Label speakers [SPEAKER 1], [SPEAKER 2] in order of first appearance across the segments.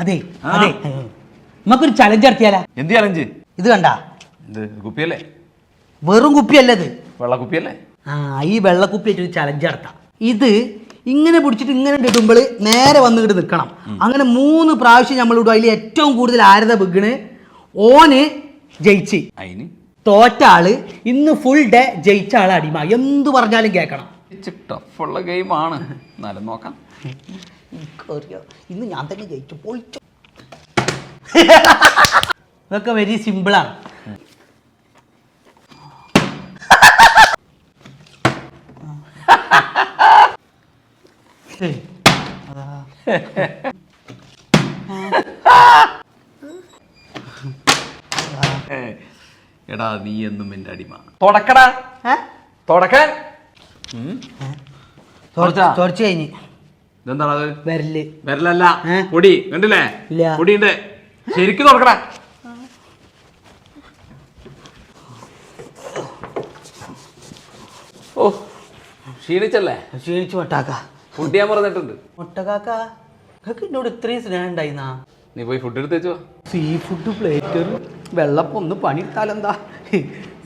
[SPEAKER 1] അതെ അതെ. നമുക്കൊരു ചലഞ്ച് നടത്തിയാലാ.
[SPEAKER 2] എന്ത് ചലഞ്ച്
[SPEAKER 1] ഇത് കണ്ട?
[SPEAKER 2] ഇത് കുപ്പിയല്ലേ?
[SPEAKER 1] വെറും കുപ്പിയല്ലത്
[SPEAKER 2] വെള്ളക്കുപ്പിയല്ലേ?
[SPEAKER 1] ആ ഈ വെള്ളക്കുപ്പിയായിട്ട് ഒരു ചലഞ്ച് നടത്താം. ഇത് ഇങ്ങനെ പിടിച്ചിട്ട് ഇങ്ങനെ ഇടുമ്പോൾ നേരെ വന്നിട്ട് നിൽക്കണം അങ്ങനെ മൂന്ന് പ്രാവശ്യം നമ്മൾ ഇടും. അതിൽ ഏറ്റവും കൂടുതൽ ആരത ബിഗിണ് ഓന് ജയിച്ച്.
[SPEAKER 2] അതിന്
[SPEAKER 1] തോറ്റ ആൾ ഇന്ന് ഫുൾ ഡേ ജയിച്ച ആൾ അടിമ. എന്തു പറഞ്ഞാലും കേൾക്കണം.
[SPEAKER 2] ഇച്ചിരി ടഫുള്ള ഗെയിമാണ് എന്നാലും നോക്കാം.
[SPEAKER 1] എനിക്കറിയാം. ഇന്ന് ഞാൻ തന്നെ ജയിച്ചു. പൊളിച്ചു ഇതൊക്കെ വെരി സിമ്പിളാണ്
[SPEAKER 2] എടാ നീ എന്നും എന്റെ അടിമ. തുടക്കടാ? തുടക്കാൻ. തുടച്ചു
[SPEAKER 1] കഴിഞ്ഞ്.
[SPEAKER 2] ഇതെന്താടാ അത്?
[SPEAKER 1] വരൽ.
[SPEAKER 2] വിരലല്ല
[SPEAKER 1] ഏ?
[SPEAKER 2] പൊടി കണ്ടില്ലേ?
[SPEAKER 1] ഇല്ല.
[SPEAKER 2] പൊടിയുണ്ട്. ശരിക്കും തുറക്കടാ. ഓ ക്ഷീണിച്ചല്ലേ?
[SPEAKER 1] ക്ഷീണിച്ചു മുട്ടാക്ക
[SPEAKER 2] ഫുഡ് ഞാൻ പറഞ്ഞിട്ടുണ്ട്
[SPEAKER 1] മുട്ടക്കാക്ക നിങ്ങൾക്ക് എന്നോട് ഇത്രയും സ്നേഹം ഉണ്ടായിന്നാ?
[SPEAKER 2] നീ പോയി ഫുഡ് എടുത്ത് വെച്ചോ.
[SPEAKER 1] സീ ഫുഡ് പ്ലേറ്റർ വെള്ളപ്പൊന്ന് പണിയെടുത്താലെന്താ?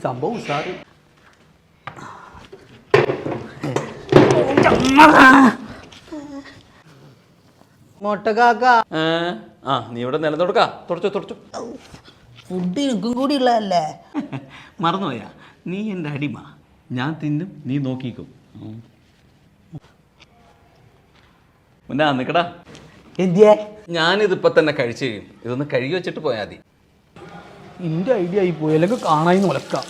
[SPEAKER 1] സംഭവം ഉസാറ്. മുട്ടക്കാക്ക
[SPEAKER 2] ആ നീ ഇവിടെ നിലം തുടക്കാ തുടച്ചോ തുടച്ചോ.
[SPEAKER 1] ഫുഡ് എനിക്കും കൂടി ഉള്ളതല്ലേ?
[SPEAKER 2] മറന്നുപോയാ. നീ എന്റെ അടിമ. ഞാൻ തിന്നും നീ നോക്കിക്കും. മുന്നാ നിക്കടാ.
[SPEAKER 1] എന്തിയേ?
[SPEAKER 2] ഞാനിതിപ്പോ തന്നെ കഴിച്ചു കഴിയും. ഇതൊന്ന് കഴുകി വെച്ചിട്ട് പോയാൽ മതി.
[SPEAKER 1] എന്റെ ഐഡിയ ആയി പോയി. അല്ലെങ്കിൽ കാണാൻ മുലക്കാം